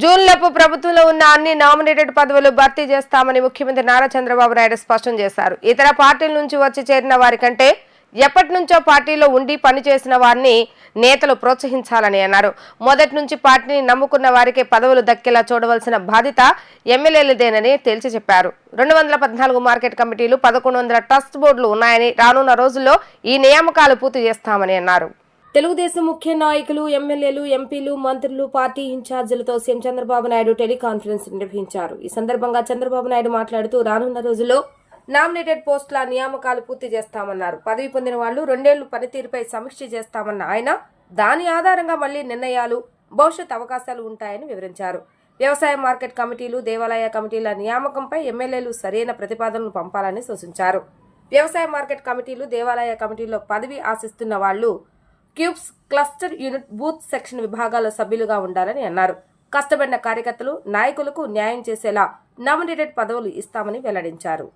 జూన్లోపు ప్రభుత్వంలో ఉన్న అన్ని నామినేటెడ్ పదవులు భర్తీ చేస్తామని ముఖ్యమంత్రి నారా చంద్రబాబు నాయుడు స్పష్టం చేశారు. ఇతర పార్టీల నుంచి వచ్చి చేరిన వారి కంటే ఎప్పటి నుంచో పార్టీలో ఉండి పనిచేసిన వారిని నేతలు ప్రోత్సహించాలని అన్నారు. మొదటి నుంచి పార్టీని నమ్ముకున్న వారికే పదవులు దక్కేలా చూడవలసిన బాధ్యత ఎమ్మెల్యేలదేనని తేల్చి చెప్పారు. రెండు వందల పద్నాలుగు మార్కెట్ కమిటీలు పదకొండు వందల ట్రస్ట్ బోర్డులు ఉన్నాయని రానున్న రోజుల్లో ఈ నియామకాలు పూర్తి చేస్తామని అన్నారు. తెలుగుదేశం ముఖ్య నాయకులు ఎమ్మెల్యేలు ఎంపీలు మంత్రులు పార్టీ ఇన్ఛార్జీలతో సీఎం చంద్రబాబు నాయుడు టెలికాన్ఫరెన్స్ నిర్వహించారు. ఈ సందర్భంగా చంద్రబాబు నాయుడు మాట్లాడుతూ రానున్న రోజుల్లో నామినేటెడ్ పోస్టుల నియామకాలు పూర్తి చేస్తామన్నారు. పదవి పొందిన వాళ్ళు రెండేళ్ళు పనితీరుపై సమీక్ష చేస్తామన్న ఆయన దాని ఆధారంగా మళ్ళీ నిర్ణయాలు భవిష్యత్ అవకాశాలు ఉంటాయని వివరించారు. వ్యవసాయ మార్కెట్ కమిటీలు దేవాలయ కమిటీల నియామకంపై ఎమ్మెల్యేలు సరైన ప్రతిపాదనలు పంపాలని సూచించారు. వ్యవసాయ మార్కెట్ కమిటీలు దేవాలయ కమిటీల్లో పదవి ఆశిస్తున్న వాళ్ళు క్యూబ్స్ క్లస్టర్ యూనిట్ బూత్ సెక్షన్ విభాగాల సభ్యులుగా ఉండాలని అన్నారు. కష్టపడిన కార్యకర్తలు నాయకులకు న్యాయం చేసేలా నామినేటెడ్ పదవులు ఇస్తామని వెల్లడించారు.